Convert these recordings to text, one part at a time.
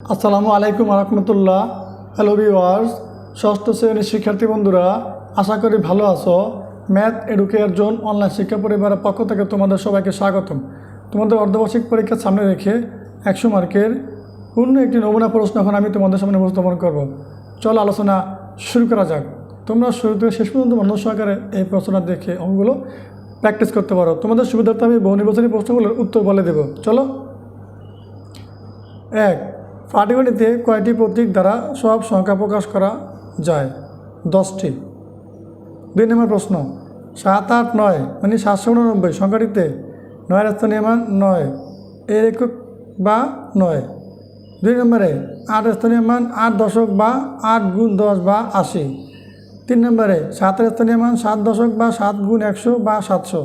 আসসালামু আলাইকুম রহমতুল্লাহ hello viewers ষষ্ঠ শ্রেণির শিক্ষার্থী বন্ধুরা, আশা করি ভালো আছো। ম্যাথ এডুকেয়ার জোন অনলাইন শিক্ষা পরিবারের পক্ষ থেকে তোমাদের সবাইকে স্বাগতম। তোমাদের অর্ধবার্ষিক পরীক্ষার সামনে রেখে একশো মার্কের অন্য একটি নমুনা প্রশ্ন এখন আমি তোমাদের সামনে উপস্থাপন করব। চলো আলোচনা শুরু করা যাক। তোমরা শুরু থেকে শেষ পর্যন্ত মনোযোগ সহকারে এই প্রশ্নটা দেখে অঙ্কগুলো প্র্যাকটিস করতে পারো। তোমাদের সুবিধার্থে আমি বহু নির্বাচনী প্রশ্নগুলোর উত্তর বলে দেব। চলো। এক পাটিগণিতে কয়টি প্রতীক দ্বারা সব সংখ্যা প্রকাশ করা যায়? দশটি। দুই নম্বর প্রশ্ন, সাত আট নয় মানে সাতশো উননব্বই, সংখ্যাটিতে নয়ের স্থানীয় মান নয়, এর একক বা নয়। দুই নম্বরে, আট স্থানীয় মান আট দশক বা আট গুণ দশ বা আশি। তিন নম্বরে সাতের স্থানীয় মান সাত দশক বা সাত গুণ একশো বা সাতশো।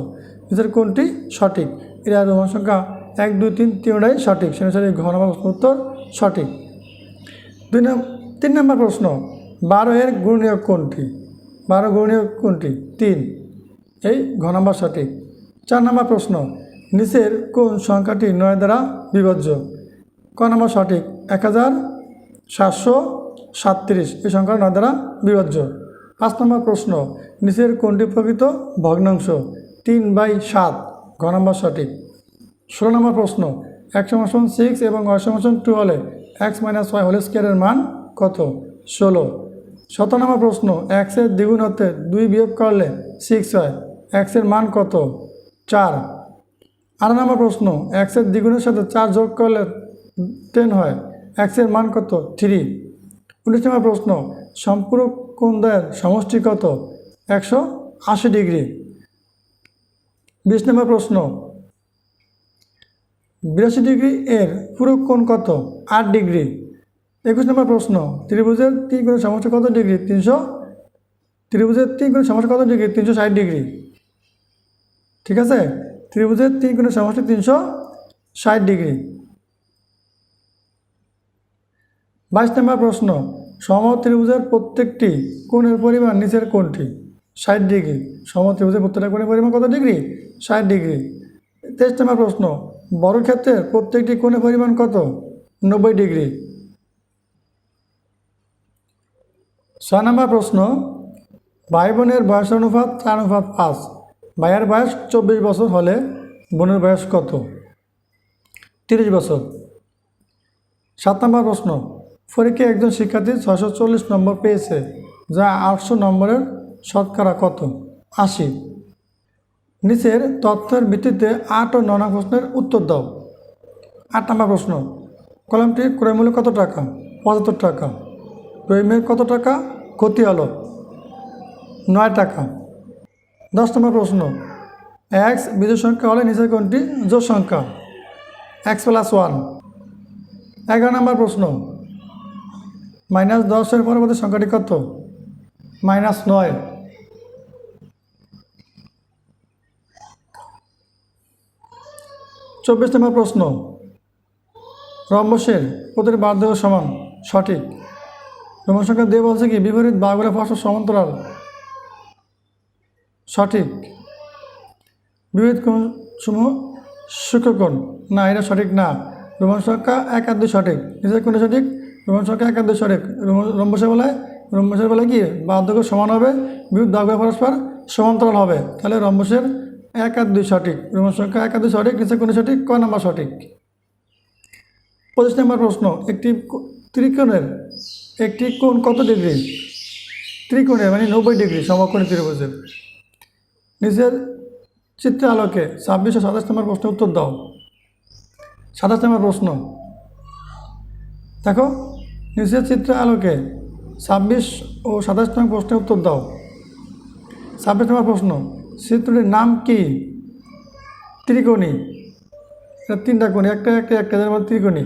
এদের কোনটি সঠিক? এরা রোমান সংখ্যা এক, দুই, তিন, তিনটাই সঠিক। সে অনুসারে ঘ নম্বর উত্তর সঠিক। দুই নম্বর তিন নম্বর প্রশ্ন, বারো এর গুণনীয়ক কোনটি? বারো গুণনীয়ক কোনটি? তিন। এই ঘ নম্বর সঠিক। চার নম্বর প্রশ্ন, নিচের কোন সংখ্যাটি নয় দ্বারা বিভাজ্য ক নম্বর সঠিক, এক হাজার সাতশো সাতত্রিশ। এই সংখ্যা নয় দ্বারা বিভাজ্য পাঁচ নম্বর প্রশ্ন, নিচের কোনটি প্রকৃত ভগ্নাংশ? তিন বাই সাত। ঘ নম্বর সঠিক। ষোলো নম্বর প্রশ্ন, এক সমাসন সিক্স এবং ওয়াই সমাসন টু হলে এক্স মাইনাস ওয়াই হোল স্কোয়ারের মান কত? ষোলো। সতেরো নম্বর প্রশ্ন এক্সের দ্বিগুণ হতে দুই বিয়োগ করলে সিক্স হয় এক্সের মান কত? চার। আট নম্বর প্রশ্ন এক্সের দ্বিগুণের সাথে চার যোগ করলে টেন হয় এক্সের মান কত? থ্রি উনিশ নম্বর প্রশ্ন, সম্পূরক কোণদ্বয়ের সমষ্টি কত? একশো আশি ডিগ্রি। বিশ নম্বর প্রশ্ন বিরাশি ডিগ্রি এর পুরো কোণ কত? আট ডিগ্রি। একুশ নম্বর প্রশ্ন, ত্রিভুজের তিন কোণের সমষ্টি কত ডিগ্রি? তিনশো। ত্রিভুজের তিন কোণের সমস্যা কত ডিগ্রি? তিনশো ষাট ডিগ্রি। ঠিক আছে? ত্রিভুজের তিন কোণের সমষ্টি তিনশো ষাট ডিগ্রি। বাইশ নম্বর প্রশ্ন, সম ত্রিভুজের প্রত্যেকটি কোণের পরিমাণ নিচের কোণটি ষাট ডিগ্রি। সম ত্রিভুজের প্রত্যেকটা কোণের পরিমাণ কত ডিগ্রি? ষাট ডিগ্রি। তেইশ নম্বর প্রশ্ন বর্গক্ষেত্রের প্রত্যেকটি কোণের পরিমাণ কত? নব্বই ডিগ্রি। ছয় নম্বর প্রশ্ন ভাই বোনের বয়স অনুপাত চার অনুপাত পাঁচ। ভাইয়ের বয়স চব্বিশ বছর হলে বোনের বয়স কত? তিরিশ বছর। সাত নম্বর প্রশ্ন, পরীক্ষায় একজন শিক্ষার্থী ছয়শো চল্লিশ নম্বর পেয়েছে, যা আটশো নম্বরের শতকরা কত? আশি। নিচের তথ্যের ভিত্তিতে আট ও ননা প্রশ্নের উত্তর দাও। আট নম্বর প্রশ্ন কলমটির ক্রয় মূল্য কত টাকা? পঁচাত্তর টাকা। ক্রয়মের কত টাকা? ক্ষতি হলো নয় টাকা। দশ নম্বর প্রশ্ন, এক্স বিজয় সংখ্যা হলে নিচের কোনটি? জোর সংখ্যা। X plus one. এগারো নম্বর প্রশ্ন, মাইনাস দশের পরবর্তী সংখ্যাটি কত? মাইনাস নয়। চব্বিশ নম্বর প্রশ্ন রম্বসের প্রতিটি বার্ধক্য সমান, সঠিক। রোমন সংখ্যা দিয়ে বলছে কি, বিপরীত বাগুলা ফসল সমান্তরাল। সঠিক। বিপরীত কোণ সমূহ? সূক্ষ্মকোণ না, এটা সঠিক না। রোমন সংখ্যা এক আর দুই সঠিক। নিজের কোনটা সঠিক রোমন সংখ্যা এক আর দুই সঠিক। রম্বসের বেলায় রম্বসের বেলায় কি বার্ধক্য সমান হবে, বিপরীত বাগুলা পরস্পর সমান্তরাল হবে। তাহলে রম্বসের এক আর দুই সঠিক। রোমন সংখ্যা এক আর দুই সঠিক, নিচে কোনটা সঠিক, ক নাম্বার সঠিক? পঁচিশ নম্বর প্রশ্ন, একটি ত্রিকোণের একটি কোণ কত ডিগ্রি? ত্রিকোণের মানে নব্বই ডিগ্রি, সমকোণী ত্রিভুজের। নিজের চিত্রের আলোকে ছাব্বিশ ও সাতাশ নম্বর প্রশ্নের উত্তর দাও। সাতাশ নম্বর প্রশ্ন। দেখো, নিচের চিত্রের আলোকে ছাব্বিশ ও সাতাশ নম্বর প্রশ্নের উত্তর দাও। ছাব্বিশ নম্বর প্রশ্ন। চিত্রটির নাম কি? ত্রিকোণী। তিনটা কোণ, একটা একটা একটা, যার মধ্যে ত্রিকোণী।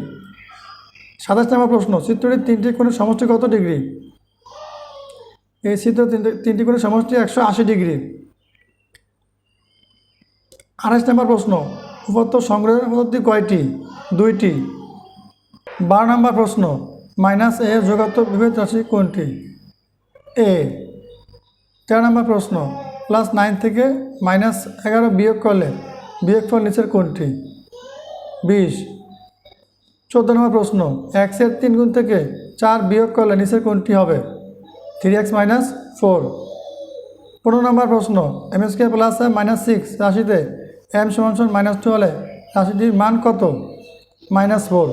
সাতাশ নম্বর প্রশ্ন চিত্রটির তিনটি কোণের সমষ্টি কত ডিগ্রি? এই চিত্র তিনটি তিনটি কোণের সমষ্টি একশো আশি ডিগ্রি। আঠাশ নম্বর প্রশ্ন উপাত্ত সংগ্রহের পদ্ধতি কয়টি? দুইটি। বারো নম্বর প্রশ্ন, মাইনাস এ যোগাত্মক বিভেদ রাশি কোনটি? এ। তেরো নম্বর প্রশ্ন প্লাস নাইন থেকে মাইনাস এগারো বিয়োগ করলে বিয়োগ বিয়োগফল নিচের কোনটি? বিশ। চোদ্দ নম্বর প্রশ্ন এক্সের তিন গুণ থেকে চার বিয়োগ করলে নিচের কোনটি হবে? Three x minus four. পনেরো নম্বর প্রশ্ন, m s k plus minus six রাশিতে এম সমান সমান মাইনাস টু হলে রাশিটির মান কত? Minus four.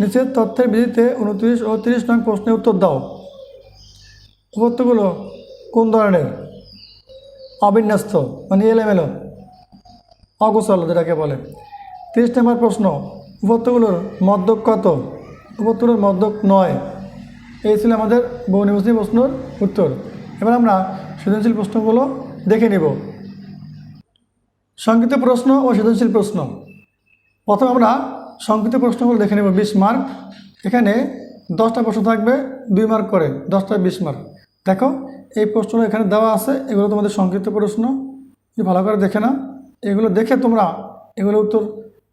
নিচের তথ্যের ভিত্তিতে উনত্রিশ ও তিরিশ নং প্রশ্নের উত্তর দাও। উপত্যগুলো কোন ধরনের? অবিন্যস্ত মানে এলোমেলো। অগোছল, যেটাকে বলে। তিরিশ নম্বর প্রশ্ন উপত্যগুলোর মদ্যক কত? উপত্যগুলোর মদ্যক নয়। এই ছিল আমাদের বহুনির্বাচনী প্রশ্নের উত্তর। এবার আমরা সৃজনশীল প্রশ্নগুলো দেখে নেব। সংক্ষিপ্ত প্রশ্ন ও সৃজনশীল প্রশ্ন। প্রথমে আমরা সংক্ষিপ্ত প্রশ্নগুলো দেখে নেব বিশ মার্ক। এখানে দশটা প্রশ্ন থাকবে, দুই মার্ক করে, দশটা বিশ মার্ক। দেখো, এই প্রশ্নগুলো এখানে দেওয়া আছে, এগুলো তোমাদের সংক্ষিপ্ত প্রশ্ন। ভালো করে দেখে না এগুলো দেখে তোমরা এগুলো উত্তর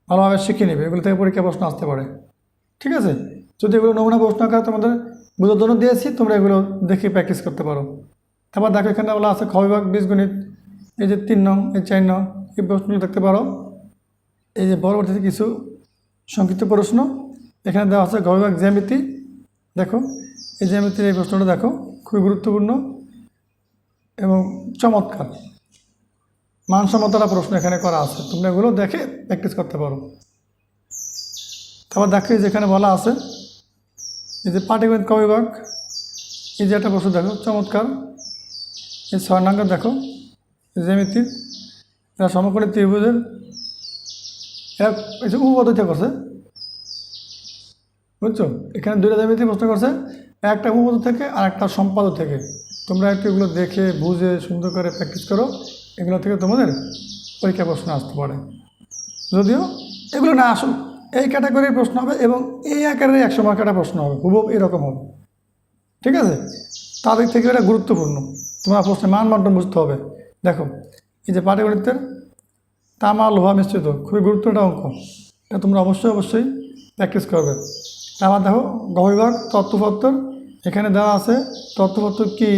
ভালোভাবে শিখে নেবে। এগুলো থেকে পরীক্ষা প্রশ্ন আসতে পারে। ঠিক আছে? যদি এগুলো নমুনা প্রশ্ন আকারে তোমাদের বোঝার জন্য দিয়েছি, তোমরা এগুলো দেখে প্র্যাকটিস করতে পারো। তারপর দেখো, এখানে বলা আছে খবিভাগ বীজগণিত এই যে তিন নং, এই চার নং, এই প্রশ্নগুলো দেখতে পারো। এই যে পরবর্তীতে কিছু সংক্ষিপ্ত প্রশ্ন। এখানে দেওয়া আছে গবিভাগ জ্যামিতি। দেখো, এই জ্যামিতির এই প্রশ্নটা দেখো। গুরুত্বপূর্ণ এবং চমৎকার। মানসম্মতটা প্রশ্ন এখানে করা আছে। তোমরা এগুলো দেখে প্র্যাকটিস করতে পারো। তারপর দেখো যেখানে বলা আছে, এই যে পাটিগণিত কবিভাগ এই যে একটা প্রশ্ন দেখো, চমৎকার। এই স্বর্ণাঙ্গ দেখো জ্যামিতির এরা সমকোণী ত্রিভুজের, এরা এই যে করছে। বুঝছ? এখানে দুইটা জ্যামিতি প্রশ্ন করছে। একটা উপপদ থেকে আর একটা সম্পাদ থেকে। তোমরা একটু এগুলো দেখে, বুঝে, সুন্দর করে প্র্যাকটিস করো। এগুলো থেকে তোমাদের পরীক্ষা প্রশ্ন আসতে পারে। যদিও এগুলো না আসুক, এই ক্যাটাগরির প্রশ্ন হবে এবং এই আকারের একশো মার্কের প্রশ্ন হবে। হুবব এরকম হবে। ঠিক আছে? তাদের থেকে এটা গুরুত্বপূর্ণ। তোমার প্রশ্নের মান মাধ্যম বুঝতে হবে। দেখো, এই যে পাটিগণিতের তামা লোহা মিশ্রিত, খুবই গুরুত্বপূর্ণ অঙ্ক। এটা তোমরা অবশ্যই অবশ্যই প্র্যাকটিস করবে। আবার দেখো গবিভাগ তত্ত্বপত্তর। এখানে দেওয়া আছে, তত্ত্বপত্তর কী?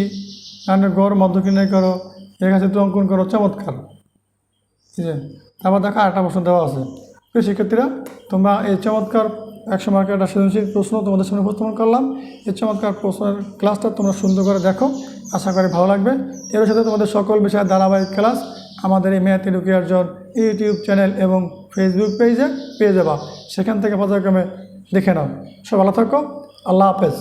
কারণে গড় মধ্য কিনে করো রেখা চিত্র অঙ্কন করো, চমৎকার। ঠিক আছে তারপর দেখো আরেকটা প্রশ্ন দেওয়া আছে। প্রিয় শিক্ষার্থীরা তোমরা এই চমৎকার একশো মার্কের একটা সৃজনশীল প্রশ্ন তোমাদের সামনে উপস্থাপন করলাম। এই চমৎকার প্রশ্নের ক্লাসটা তোমরা সুন্দর করে দেখো। আশা করি ভালো লাগবে। এর সাথে তোমাদের সকল বিষয়ের ধারাবাহিক ক্লাস আমাদের এই ম্যাথ এডুকেয়ারজন ইউটিউব চ্যানেল এবং ফেসবুক পেজে পেয়ে যাবা। সেখান থেকে পর্যায়ক্রমে দেখে নাও। সব ভালো থাকো। আল্লাহ হাফেজ।